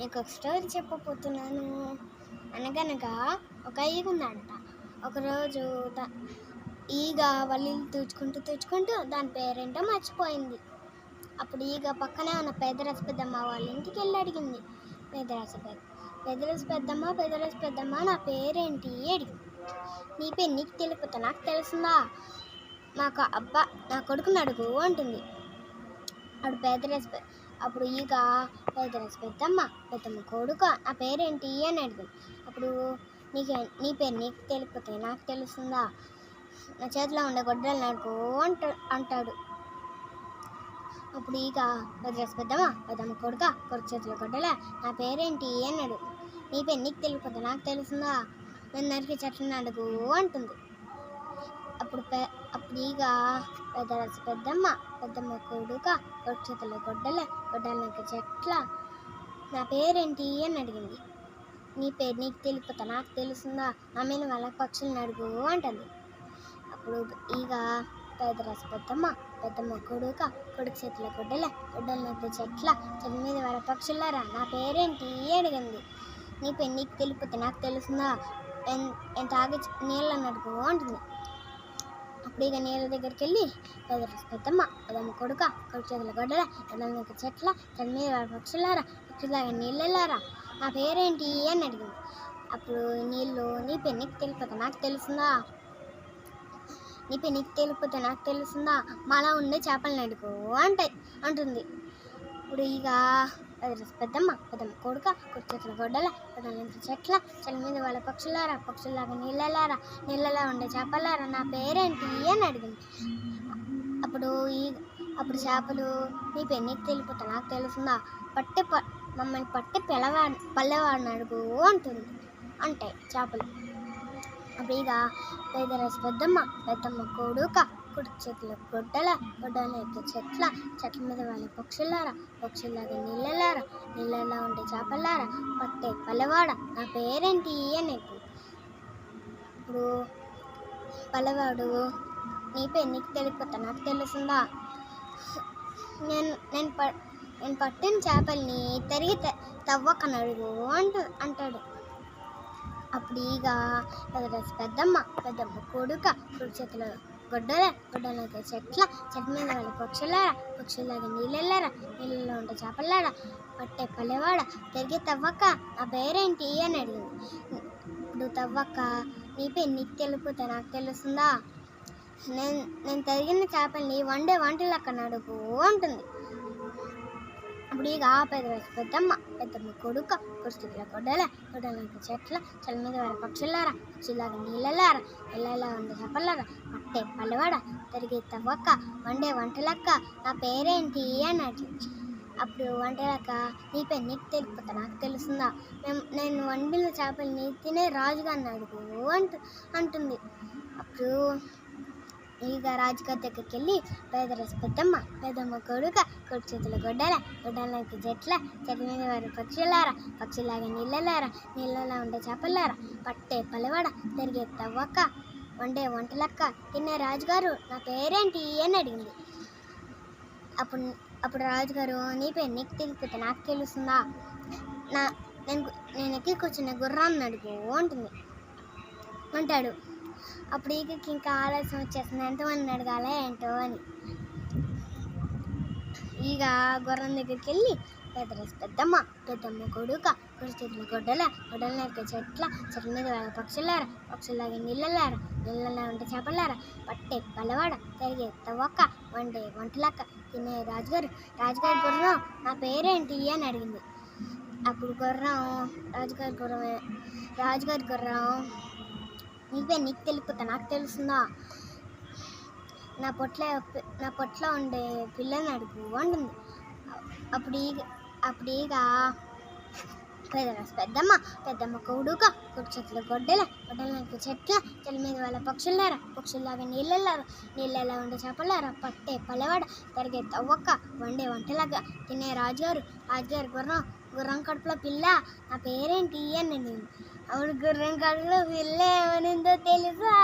మీకు ఒక స్టోరీ చెప్పబోతున్నాను. అనగనగా ఒక ఈగ ఉందంట. ఒకరోజు దా ఈగ వాళ్ళ ఇల్లు తుడుచుకుంటూ తుడుచుకుంటూ దాని పేరేంటో మర్చిపోయింది. అప్పుడు ఈగ పక్కనే ఉన్న పెదరస పెద్దమ్మ వాళ్ళ ఇంటికి వెళ్ళి అడిగింది. పెదరస పెద్ద పెదరస పెద్దమ్మ పెదరస పెద్దమ్మ నా పేరేంటి అడిగింది. నీ పేరు నీకు తెలియకపోతే నాకు తెలుసుందా? నాకు అబ్బా నా కొడుకుని అడుగు అంటుంది. అప్పుడు పేదరస అప్పుడు ఇక పేదరస పెద్దమ్మ పెద్దమ్మ కొడుకు నా పేరేంటి అని అడిగింది. అప్పుడు నీకే నీ పేరు నీకు తెలియకపోతే నాకు తెలుస్తుందా? నా చేతిలో ఉండే గొడ్డలు నడుకో అంట అంటాడు. అప్పుడు ఇక పెద్దరస పెద్దమ్మ పెద్దమ్మ కొడుక కొడుకు చేతిలో గొడ్డలే నా పేరేంటి అని అడుగు నీ పేరు నీకు తెలియకపోతే నాకు తెలుస్తుందా? నేను నరికి చెట్లు నడుగు అంటుంది. అప్పుడు పె అప్పుడు ఈగ పెద్దమ్మ పెద్దమ్మ కొడుక కొడుకు గొడ్డల గొడ్డలే గొడ్డలకి చెట్ల. నా పేరేంటి అని అడిగింది. నీ పేరు నీకు తెలియకపోతే నాకు తెలుస్తుందా నా మీద వాళ్ళ పక్షులను అడుగు అంటుంది. అప్పుడు ఇక పెద్దరస పెద్దమ్మ పెద్దమ్మ కొడుక కొడుకు చేతిలో గొడ్డల గొడ్డలకి చెట్ల చెట్ల మీద వాళ్ళ పక్షులారా నా పేరేంటి అడిగింది. నీ పేరు నీకు తెలియకపోతే నాకు తెలుస్తుందా ఎంత ఆగి నీళ్ళని అడుగు అంటుంది. అప్పుడు ఇక నీళ్ళ దగ్గరికి వెళ్ళి పెద్దమ్మ పెద్దమ్మ కొడుక కొడుకు చేతుల గొడ్డల గొడ్డలకి చెట్ల తన మీద పక్షులారా పక్షులాగా నీళ్ళెళ్ళారా నా పేరేంటి అని అడిగింది. అప్పుడు నీళ్ళు నీ పేరు నీకు తెలిపోతే నాకు తెలుసుందా? నీ పేరు నీకు తెలియకపోతే నాకు తెలుసుందా? మాలా ఉండే చేపలను అడుగు అంటాయి అంటుంది. ఇప్పుడు ఇక పెద్దమ్మ? పెద్దమ్మ కొడుక కుర్చేతుల గొడ్డల గొడ్డలంత చెట్ల చెట్ల మీద వాళ్ళ పక్షులారా పక్షులాగా నీళ్ళలారా నీళ్ళలా ఉండే చేపలారా? నా పేరేంటి అని అడిగింది. అప్పుడు ఈ అప్పుడు చేపలు నీ పేరు నీకు నాకు తెలుసుందా? పట్టి ప మమ్మల్ని పట్టి పిల్లవా పల్లెవాడిని అడుగు అంటుంది. అంటాయి చేపలు. అప్పుడు ఇక పెద్దరస పెద్దమ్మ పెద్దమ్మ కొడుక కుడి చెట్ల గొడ్డల గొడ్డల యొక్క చెట్ల చెట్ల మీద వాళ్ళ పక్షులారా పక్షులాగా నీళ్ళలారా నీళ్ళలా ఉండే చేపలారా పట్టే పలవాడ నా పేరేంటి అని ఇప్పుడు పలవాడు నీ పేరు నీకు తెలియకపోతే నాకు తెలుస్తుందా నేను నేను ప నేను పట్టిన చేపల్ని తిరిగి త- తవ్వకని అడుగు అంట అంటాడు. అప్పుడు ఈగ పెద్ద పెద్దమ్మ పెద్దమ్మ కొడుక కొడుకు చేతిలో గొడ్డల గొడ్డలకి చెట్ల చెట్ల మీద వాళ్ళ పక్షులారా? పక్షులాగా నీళ్ళెళ్ళారా? నీళ్ళలో ఉంటే చేపల్లారా? పట్టే పల్లెవాడ? తిరిగి తవ్వక ఆ పేరేంటి? అని అడిగింది. ఇప్పుడు తవ్వక? నీ పేరు నీకు తెలుపుతే నాకు తెలుస్తుందా? నేను నేను తరిగిన చేపల్ని వండే వంటలక్క నడుపు అంటుంది. అప్పుడు ఇక పెద్ద పెద్దమ్మ పెద్దమ్మ కొడుక కుర్చీల గొడ్డల గొడ్డలకి చెట్ల చెట్ల మీద వేరే పక్షులారా పక్షులాగా నీళ్ళలారా నీళ్ళలా ఉండే చేపలారా. పట్టే పల్లెవాడ తిరిగి తవ్వక్క వండే వంటలక్క నా పేరేంటి అని అడిగి అప్పుడు వంటలక్క నీ పేరు నీకు తెలియకపోతే నాకు తెలుస్తుందా? మేము నేను వండిన చేపలు నీ తినే రాజుగారిని అడుగు అంటు అంటుంది. అప్పుడు ఈగ రాజుగారి దగ్గరికి వెళ్ళి పేదరస పెద్దమ్మ పెద్దమ్మ కొడుక కొడు చేతుల గొడ్డల గొడ్డలకి జట్ల చెట్ల మీద వారి పక్షులారా పక్షులాగా నీళ్ళలారా నీళ్ళలా ఉండే చేపలారా పట్టే పలవడ తిరిగే తవ్వక్క వండే వంటలక్క తినే రాజుగారు నా పేరేంటి అని అడిగింది అప్పుడు అప్పుడు రాజుగారు నీ పేరు నీకు తెలిపితే నాకు తెలుస్తుందా నా నేను నేను ఎక్కి కూర్చున్న గుర్రాన్ని అడుగు అంటుంది అంటాడు అప్పుడు ఈగకి ఇంకా ఆలస్యం వచ్చేస్తుంది ఎంతమంది అడగాలి ఏంటో అని. ఈగ గుర్రం దగ్గరికి వెళ్ళి పెద్దరసి పెద్దమ్మ పెద్దమ్మ కొడుక కుడి చేతుల గొడ్డల గొడ్డల నరికే చెట్ల చెట్ల మీద వాళ్ళ పక్షులార పక్షులాగా నీళ్ళలారా నీళ్ళలా ఉంటే చేపలారా పట్టే పల్లవాడ తిరిగే తవ్వక్క వండే వంటలక్క తినే రాజుగారు రాజుగారి గుర్రం నా పేరేంటి? అని అడిగింది. అప్పుడు గుర్రం రాజుగారి గుర్రం రాజుగారి గుర్రం నీవే నీకు తెలియకపోతే నాకు తెలుస్తుందా నా పొట్ల నా పొట్ల ఉండే పిల్లని అడుగు అంటుంది. అప్పుడు ఈగ అప్పుడు ఈగ పెద్దరస పెద్దమ్మ పెద్దమ్మ కొడుక కొడుకు చేతుల గొడ్డల గొడ్డలకి చెట్ల చెట్ల మీద వాళ్ళ పక్షులారా పక్షుల్లాగా నీళ్ళలారా నీళ్ళలా ఉండే చేపలారా పట్టే పలవాడ తరిగే తవ్వక్క వండే వంటలాగా తినే రాజుగారు రాజుగారు గుర్రం గుర్రం కడుపులో పిల్ల నా పేరేంటి అని నేను అవును గుర్రం కడుపులో పిల్ల ఏమనిందో తెలుసా?